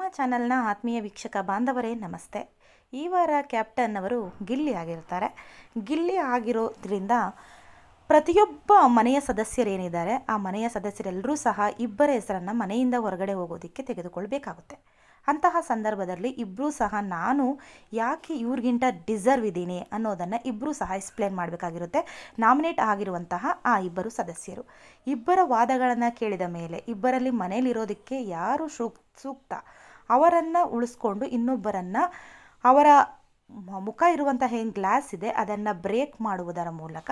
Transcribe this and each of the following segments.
ನಮ್ಮ ಚಾನಲ್ನ ಆತ್ಮೀಯ ವೀಕ್ಷಕ ಬಾಂಧವರೇ, ನಮಸ್ತೆ. ಈ ವಾರ ಕ್ಯಾಪ್ಟನ್ ಅವರು ಗಿಲ್ಲಿ ಆಗಿರ್ತಾರೆ. ಗಿಲ್ಲಿ ಆಗಿರೋದ್ರಿಂದ ಪ್ರತಿಯೊಬ್ಬ ಮನೆಯ ಸದಸ್ಯರೇನಿದ್ದಾರೆ ಆ ಮನೆಯ ಸದಸ್ಯರೆಲ್ಲರೂ ಸಹ ಇಬ್ಬರ ಹೆಸರನ್ನು ಮನೆಯಿಂದ ಹೊರಗಡೆ ಹೋಗೋದಕ್ಕೆ ತೆಗೆದುಕೊಳ್ಬೇಕಾಗುತ್ತೆ. ಅಂತಹ ಸಂದರ್ಭದಲ್ಲಿ ಇಬ್ಬರೂ ಸಹ ನಾನು ಯಾಕೆ ಇವ್ರಿಗಿಂತ ಡಿಸರ್ವ್ ಇದ್ದೀನಿ ಅನ್ನೋದನ್ನು ಇಬ್ಬರೂ ಸಹ ಎಕ್ಸ್ಪ್ಲೇನ್ ಮಾಡಬೇಕಾಗಿರುತ್ತೆ. ನಾಮಿನೇಟ್ ಆಗಿರುವಂತಹ ಆ ಇಬ್ಬರು ಸದಸ್ಯರು. ಇಬ್ಬರ ವಾದಗಳನ್ನು ಕೇಳಿದ ಮೇಲೆ, ಇಬ್ಬರಲ್ಲಿ ಮನೇಲಿರೋದಕ್ಕೆ ಯಾರು ಸೂಕ್ತ ಅವರನ್ನು ಉಳಿಸ್ಕೊಂಡು ಇನ್ನೊಬ್ಬರನ್ನು ಅವರ ಮುಖ ಇರುವಂತಹ ಏನು ಗ್ಲಾಸ್ ಇದೆ, ಅದನ್ನು ಬ್ರೇಕ್ ಮಾಡುವುದರ ಮೂಲಕ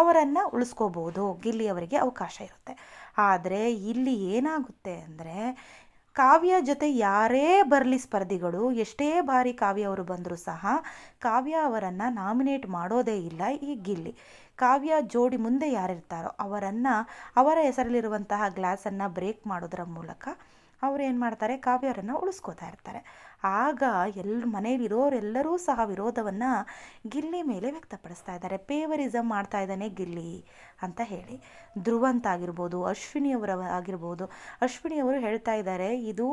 ಅವರನ್ನು ಉಳಿಸ್ಕೋಬಹುದು. ಗಿಲ್ಲಿಯವರಿಗೆ ಅವಕಾಶ ಇರುತ್ತೆ. ಆದರೆ ಇಲ್ಲಿ ಏನಾಗುತ್ತೆ ಅಂದರೆ, ಕಾವ್ಯ ಜೊತೆ ಯಾರೇ ಬರಲಿ ಸ್ಪರ್ಧಿಗಳು, ಎಷ್ಟೇ ಬಾರಿ ಕಾವ್ಯ ಅವರು ಬಂದರೂ ಸಹ ಕಾವ್ಯ ಅವರನ್ನು ನಾಮಿನೇಟ್ ಮಾಡೋದೇ ಇಲ್ಲ ಈ ಗಿಲ್ಲಿ. ಕಾವ್ಯ ಜೋಡಿ ಮುಂದೆ ಯಾರಿರ್ತಾರೋ ಅವರನ್ನು, ಅವರ ಹೆಸರಲ್ಲಿರುವಂತಹ ಗ್ಲಾಸನ್ನು ಬ್ರೇಕ್ ಮಾಡೋದರ ಮೂಲಕ ಅವ್ರು ಏನು ಮಾಡ್ತಾರೆ? ಕಾವ್ಯರನ್ನು ಉಳಿಸ್ಕೋತಾ ಇರ್ತಾರೆ. ಆಗ ಎಲ್ಲ ಮನೆಯಲ್ಲಿರೋರೆಲ್ಲರೂ ಸಹ ವಿರೋಧವನ್ನು ಗಿಲ್ಲಿ ಮೇಲೆ ವ್ಯಕ್ತಪಡಿಸ್ತಾ ಇದ್ದಾರೆ. ಪೇವರಿಸಮ್ ಮಾಡ್ತಾ ಇದ್ದಾನೆ ಗಿಲ್ಲಿ ಅಂತ ಹೇಳಿ. ಧ್ರುವಂತ ಆಗಿರ್ಬೋದು ಅಶ್ವಿನಿಯವರ ಆಗಿರ್ಬೋದು ಅಶ್ವಿನಿಯವರು ಹೇಳ್ತಾ ಇದ್ದಾರೆ, ಇದು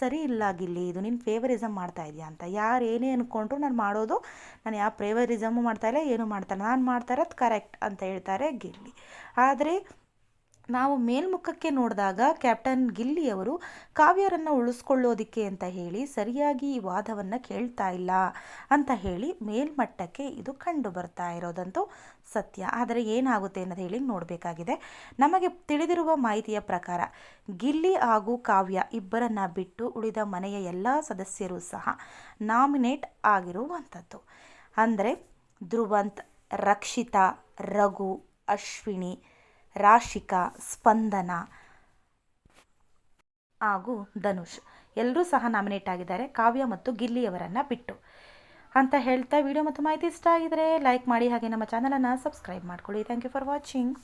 ಸರಿ ಇಲ್ಲ ಗಿಲ್ಲಿ, ಇದು ನೀನು ಫೇವರಿಸಮ್ ಮಾಡ್ತಾ ಇದೆಯಾ ಅಂತ. ಯಾರು ಏನೇ ಅಂದ್ಕೊಂಡ್ರು ನಾನು ಮಾಡೋದು, ನಾನು ಯಾವ ಫೇವರಿಸಮ್ಮು ಮಾಡ್ತಾ ಇಲ್ಲ, ಏನು ಮಾಡ್ತಾ ನಾನು ಮಾಡ್ತಾ ಇರೋದು ಕರೆಕ್ಟ್ ಅಂತ ಹೇಳ್ತಾರೆ ಗಿಲ್ಲಿ. ಆದರೆ ನಾವು ಮೇಲ್ಮುಖಕ್ಕೆ ನೋಡಿದಾಗ ಕ್ಯಾಪ್ಟನ್ ಗಿಲ್ಲಿಯವರು ಕಾವ್ಯರನ್ನು ಉಳಿಸ್ಕೊಳ್ಳೋದಿಕ್ಕೆ ಅಂತ ಹೇಳಿ ಸರಿಯಾಗಿ ಈ ವಾದವನ್ನು ಕೇಳ್ತಾ ಇಲ್ಲ ಅಂತ ಹೇಳಿ ಮೇಲ್ಮಟ್ಟಕ್ಕೆ ಇದು ಕಂಡು ಬರ್ತಾ ಇರೋದಂತೂ ಸತ್ಯ. ಆದರೆ ಏನಾಗುತ್ತೆ ಅನ್ನೋದು ಹೇಳಿ ನೋಡಬೇಕಾಗಿದೆ. ನಮಗೆ ತಿಳಿದಿರುವ ಮಾಹಿತಿಯ ಪ್ರಕಾರ ಗಿಲ್ಲಿ ಹಾಗೂ ಕಾವ್ಯ ಇಬ್ಬರನ್ನ ಬಿಟ್ಟು ಉಳಿದ ಮನೆಯ ಎಲ್ಲ ಸದಸ್ಯರು ಸಹ ನಾಮಿನೇಟ್ ಆಗಿರುವಂಥದ್ದು. ಅಂದರೆ ಧ್ರುವಂತ್, ರಕ್ಷಿತಾ, ರಘು, ಅಶ್ವಿನಿ ರಾಶಿಕಾ, ಸ್ಪಂದನ ಹಾಗೂ ಧನುಷ್. ಎಲ್ಲರೂ ಸಹ ನಾಮಿನೇಟ್ ಆಗಿದ್ದಾರೆ. ಕಾವ್ಯ ಮತ್ತು ಗಿಲ್ಲಿಯವರನ್ನು ಬಿಟ್ಟು. ಅಂತ ಹೇಳ್ತಾ ವಿಡಿಯೋ ಮತ್ತು ಮಾಹಿತಿ ಇಷ್ಟ ಆಗಿದ್ರೆ ಲೈಕ್ ಮಾಡಿ ಹಾಗೆ ನಮ್ಮ ಚಾನಲನ್ನು ಸಬ್ಸ್ಕ್ರೈಬ್ ಮಾಡ್ಕೊಳ್ಳಿ. Thank you for watching